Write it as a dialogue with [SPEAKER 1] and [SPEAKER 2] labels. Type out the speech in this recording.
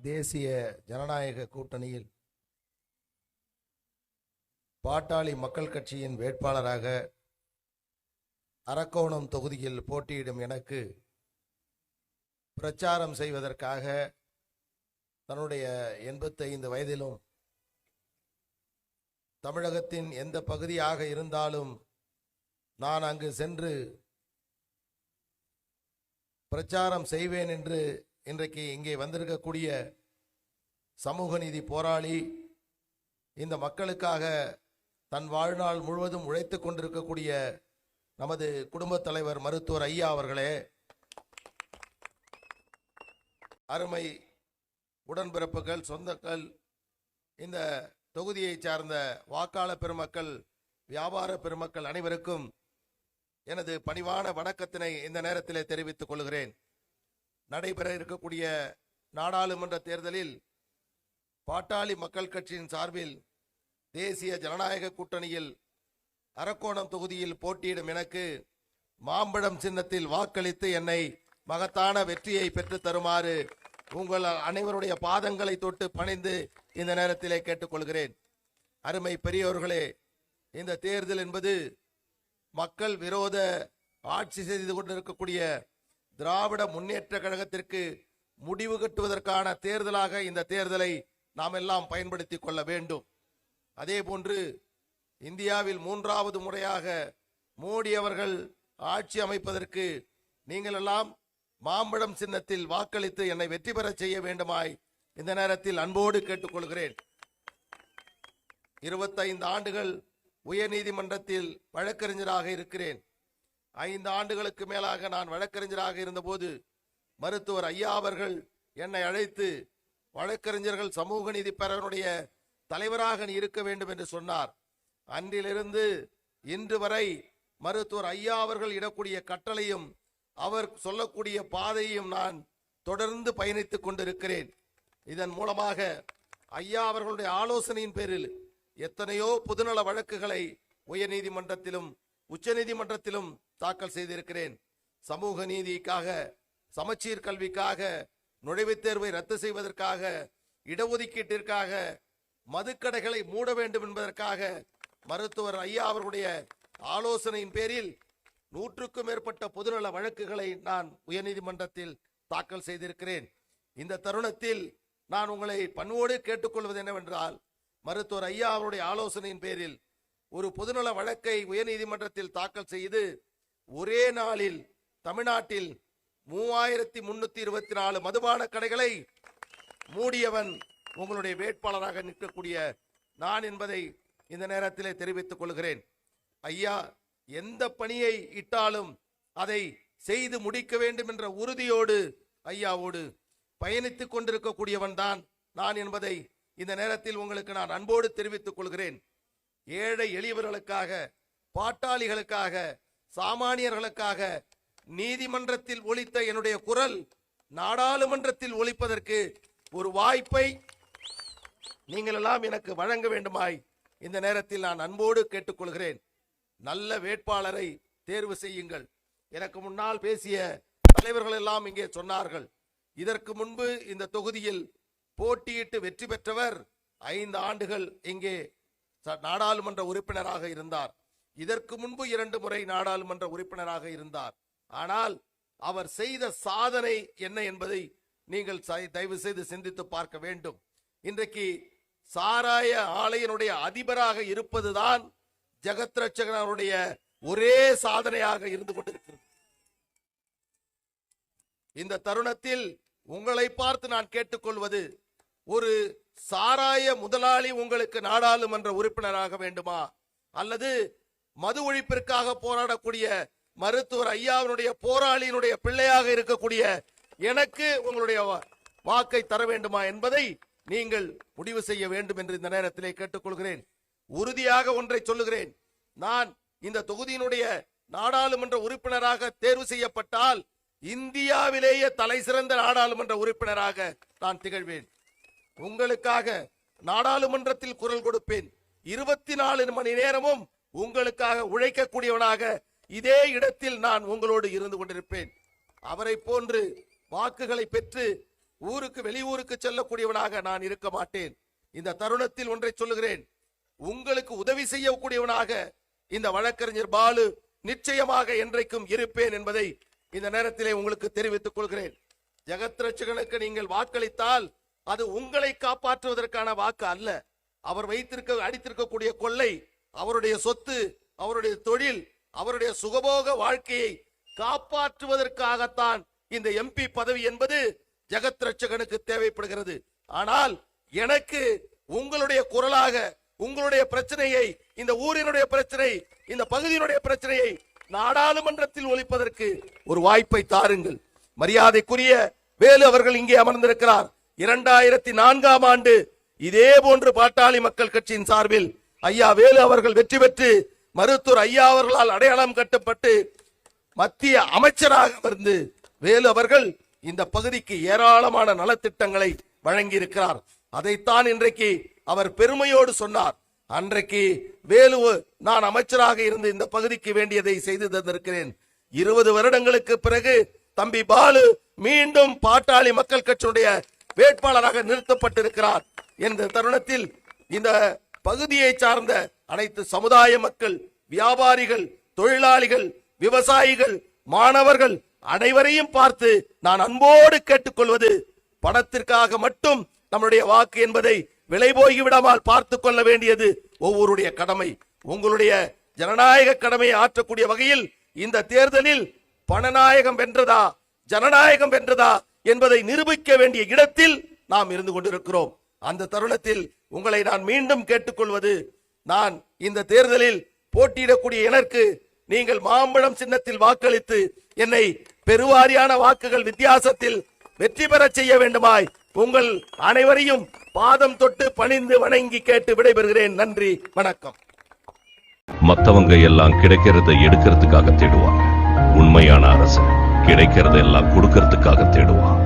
[SPEAKER 1] தேசிய ஜனநாயக கூட்டணியில் பாட்டாளி மக்கள் கட்சியின் வேட்பாளராக அரக்கோணம் தொகுதியில் போட்டியிடும் எனக்கு பிரச்சாரம் செய்வதற்காக தன்னுடைய எண்பத்தைந்து வயதிலும் தமிழகத்தின் எந்த பகுதியாக இருந்தாலும் நான் அங்கு சென்று பிரச்சாரம் செய்வேன் என்று இன்றைக்கு இங்கே வந்திருக்கக்கூடிய சமூக நீதி போராளி இந்த மக்களுக்காக தன் வாழ்நாள் முழுவதும் உழைத்து கொண்டிருக்கக்கூடிய நமது குடும்பத் தலைவர் மருத்துவர் ஐயா அவர்களே அருமை உடன்பிறப்புகள் சொந்தக்கள் இந்த தொகுதியை சார்ந்த வாக்காள பெருமக்கள் வியாபார பெருமக்கள் அனைவருக்கும் எனது பணிவான வணக்கத்தினை இந்த நேரத்திலே தெரிவித்துக் கொள்கிறேன். நடைபெற இருக்கக்கூடிய நாடாளுமன்ற தேர்தலில் பாட்டாளி மக்கள் கட்சியின் சார்பில் தேசிய ஜனநாயக கூட்டணியில் அரக்கோணம் தொகுதியில் போட்டியிடும் எனக்கு மாம்பழம் சின்னத்தில் வாக்களித்து என்னை மகத்தான வெற்றியை பெற்றுத் தருமாறு உங்கள் அனைவருடைய பாதங்களை தொட்டு பணிந்து இந்த நேரத்திலே கேட்டுக்கொள்கிறேன். அருமை பெரியோர்களே இந்த தேர்தல் என்பது மக்கள் விரோத ஆட்சி செய்து கொண்டிருக்கக்கூடிய திராவிட முன்னேற்ற கழகத்திற்கு முடிவு கட்டுவதற்கான தேர்தலாக இந்த தேர்தலை நாம் எல்லாம் பயன்படுத்தி கொள்ள வேண்டும். அதே போன்று இந்தியாவில் மூன்றாவது முறையாக மோடி அவர்கள் ஆட்சி அமைப்பதற்கு நீங்கள் எல்லாம் மாம்பழம் சின்னத்தில் வாக்களித்து என்னை வெற்றி பெறச் செய்ய வேண்டுமாய் இந்த நேரத்தில் அன்போடு கேட்டுக்கொள்கிறேன். இருபத்தைந்து ஆண்டுகள் உயர்நீதிமன்றத்தில் வழக்கறிஞராக இருக்கிறேன். ஐந்து ஆண்டுகளுக்கு மேலாக நான் வழக்கறிஞராக இருந்தபோது மருத்துவர் ஐயா அவர்கள் என்னை அழைத்து வழக்கறிஞர்கள் சமூக நீதி பேரவனுடைய தலைவராக நீ இருக்க வேண்டும் என்று சொன்னார். அன்றிலிருந்து இன்று வரை மருத்துவர் ஐயா அவர்கள் இடக்கூடிய கட்டளையும் அவர் சொல்லக்கூடிய பாதையையும் நான் தொடர்ந்து பயணித்துக் கொண்டிருக்கிறேன். இதன் மூலமாக ஐயா அவர்களுடைய ஆலோசனையின் பேரில் எத்தனையோ பொதுநல வழக்குகளை உயர்நீதிமன்றத்திலும் உச்சநீதிமன்றத்திலும் தாக்கல் செய்திருக்கிறேன். சமூக நீதிக்காக சமச்சீர் கல்விக்காக நுழைவுத் தேர்வை ரத்து செய்வதற்காக இடஒதுக்கீட்டிற்காக மதுக்கடைகளை மூட வேண்டும் என்பதற்காக மருத்துவர் ஐயா அவர்களுடைய ஆலோசனையின் பேரில் நூற்றுக்கும் மேற்பட்ட பொதுநல வழக்குகளை நான் உயர்நீதிமன்றத்தில் தாக்கல் செய்திருக்கிறேன். இந்த தருணத்தில் நான் உங்களை பண்போடு கேட்டுக்கொள்வது என்னவென்றால் மருத்துவர் ஐயா அவருடைய ஆலோசனையின் பேரில் ஒரு பொதுநல வழக்கை உயர்நீதிமன்றத்தில் தாக்கல் செய்து ஒரே நாளில் தமிழ்நாட்டில் மூவாயிரத்தி முன்னூத்தி இருபத்தி நாலு மதுபான கடைகளை மூடியவன் உங்களுடைய வேட்பாளராக நிற்கக்கூடிய நான் என்பதை இந்த நேரத்திலே தெரிவித்துக் கொள்கிறேன். ஐயா எந்த பணியை இட்டாலும் அதை செய்து முடிக்க வேண்டும் என்ற உறுதியோடு ஐயாவோடு பயணித்துக் கொண்டிருக்கக்கூடியவன் தான் நான் என்பதை இந்த நேரத்தில் உங்களுக்கு நான் அன்போடு தெரிவித்துக் கொள்கிறேன். ஏழை எளியவர்களுக்காக பாட்டாளிகளுக்காக சாமானியர்களுக்காக நீதிமன்றத்தில் ஒழித்த என்னுடைய குரல் நாடாளுமன்றத்தில் ஒழிப்பதற்கு ஒரு வாய்ப்பை நீங்கள் எல்லாம் எனக்கு வழங்க வேண்டுமாய் இந்த நேரத்தில் நான் அன்போடு கேட்டுக்கொள்கிறேன். நல்ல வேட்பாளரை தேர்வு செய்யுங்கள். எனக்கு முன்னால் பேசிய தலைவர்கள் எல்லாம் இங்கே சொன்னார்கள். இதற்கு முன்பு இந்த தொகுதியில் போட்டியிட்டு வெற்றி பெற்றவர் ஐந்து ஆண்டுகள் இங்கே நாடாளுமன்ற உறுப்பினராக இருந்தார். இதற்கு முன்பு இரண்டு முறை நாடாளுமன்ற உறுப்பினராக இருந்தார். ஆனால் அவர் செய்த சாதனை என்ன என்பதை நீங்கள் தயவு செய்து சிந்தித்து பார்க்க வேண்டும். இன்றைக்கு சாராய ஆலையினுடைய அதிபராக இருப்பதுதான் ஜெகத் ரட்சகனுடைய ஒரே சாதனையாக இருந்து கொண்டிருக்கிறது. இந்த தருணத்தில் உங்களை பார்த்து நான் கேட்டுக்கொள்வது ஒரு சாராய முதலாளி உங்களுக்கு நாடாளுமன்ற உறுப்பினராக வேண்டுமா? அல்லது மது ஒழிப்பிற்காக போராடக்கூடிய மருத்துவர் ஐயாவினுடைய போராளியினுடைய பிள்ளையாக இருக்கக்கூடிய எனக்கு உங்களுடைய வாக்கை தர வேண்டுமா என்பதை நீங்கள் முடிவு செய்ய வேண்டும் என்று இந்த நேரத்திலே கேட்டுக்கொள்கிறேன். உறுதியாக ஒன்றை சொல்லுகிறேன். நான் இந்த தொகுதியினுடைய நாடாளுமன்ற உறுப்பினராக தேர்வு செய்யப்பட்டால் இந்தியாவிலேயே தலை சிறந்த நாடாளுமன்ற உறுப்பினராக நான் திகழ்வேன். உங்களுக்காக நாடாளுமன்றத்தில் குரல் கொடுப்பேன். இருபத்தி நாலு மணி நேரமும் உங்களுக்காக உழைக்கக்கூடியவனாக இதே இடத்தில் நான் உங்களோடு இருந்து கொண்டிருப்பேன். அவரை போன்று வாக்குகளை பெற்று ஊருக்கு வெளியூருக்கு செல்லக்கூடியவனாக நான் இருக்க மாட்டேன். இந்த தருணத்தில் ஒன்றை சொல்லுகிறேன். உங்களுக்கு உதவி செய்யக்கூடியவனாக இந்த வழக்கறிஞர் பாலு நிச்சயமாக என்றைக்கும் இருப்பேன் என்பதை இந்த நேரத்திலே உங்களுக்கு தெரிவித்துக் கொள்கிறேன். ஜெகத் ரட்சகனுக்கு நீங்கள் வாக்களித்தால் அது உங்களை காப்பாற்றுவதற்கான வாக்கு அல்ல. அவர் வைத்திருக்க அடித்திருக்கக்கூடிய கொள்ளை அவருடைய சொத்து அவருடைய தொழில் அவருடைய சுகபோக வாழ்க்கையை காப்பாற்றுவதற்காகத்தான் இந்த எம்பி பதவி என்பது ஜெகத் ரட்சகனுக்கு தேவைப்படுகிறது. ஆனால் எனக்கு உங்களுடைய குரலாக உங்களுடைய பிரச்சனையை இந்த ஊரினுடைய பிரச்சனை இந்த பகுதியினுடைய பிரச்சனையை நாடாளுமன்றத்தில் ஒழிப்பதற்கு ஒரு வாய்ப்பை தாருங்கள். மரியாதைக்குரிய வேலு அவர்கள் இங்கே அமர்ந்திருக்கிறார். இரண்டாயிரத்தி நான்காம் ஆண்டு இதே போன்று பாட்டாளி மக்கள் கட்சியின் சார்பில் ஐயா வேலு அவர்கள் வெற்றி பெற்று மருத்துவர் ஐயா அவர்களால் அடையாளம் கட்டப்பட்டு மத்திய அமைச்சராக இருந்து வேலு அவர்கள் இந்த பகுதிக்கு ஏராளமான நலத்திட்டங்களை வழங்கி இருக்கிறார் அதைத்தான் இன்றைக்கு அவர் பெருமையோடு சொன்னார். அன்றைக்கு வேலு நான் அமைச்சராக இருந்து இந்த பகுதிக்கு வேண்டியதை செய்து தந்திருக்கிறேன். இருபது வருடங்களுக்கு பிறகு தம்பி பாலு மீண்டும் பாட்டாளி மக்கள் கட்சியுடைய வேட்பாளராக நிறுத்தப்பட்டிருக்கிறார் என்ற தருணத்தில் இந்த பகுதியை சார்ந்த அனைத்து சமுதாய மக்கள் வியாபாரிகள் தொழிலாளிகள் விவசாயிகள் மாணவர்கள் அனைவரையும் பார்த்து நான் அன்போடு கேட்டுக்கொள்வது பணத்திற்காக மட்டும் நம்முடைய வாக்கு என்பதை விலை போகிவிடாமல் பார்த்து கொள்ள வேண்டியது ஒவ்வொருடைய கடமை. உங்களுடைய ஜனநாயக கடமையை ஆற்றக்கூடிய வகையில் இந்த தேர்தலில் பணநாயகம் வென்றதா ஜனநாயகம் வென்றதா என்பதை நிரூபிக்க வேண்டிய இடத்தில் நாம் இருந்து கொண்டிருக்கிறோம். அந்த தருணத்தில் உங்களை நான் மீண்டும் கேட்டுக்கொள்வது நான் இந்த தேர்தலில் போட்டியிடக்கூடிய எனக்கு நீங்கள் மாம்பழம் சின்னத்தில் வாக்களித்து என்னை பெருவாரியான வாக்குகள் வித்தியாசத்தில் வெற்றி பெறச் செய்ய வேண்டுமாய் உங்கள் அனைவரையும் பாதம் தொட்டு பணிந்து வணங்கி கேட்டு விடைபெறுகிறேன். நன்றி வணக்கம்.
[SPEAKER 2] மத்தவங்க எல்லாம் கிடைக்கிறத எடுக்கிறதுக்காக தேடுவாங்க. உண்மையான அரசன். கிடைக்கிறது எல்லாம் கொடுக்கறதுக்காக தேடுவான்.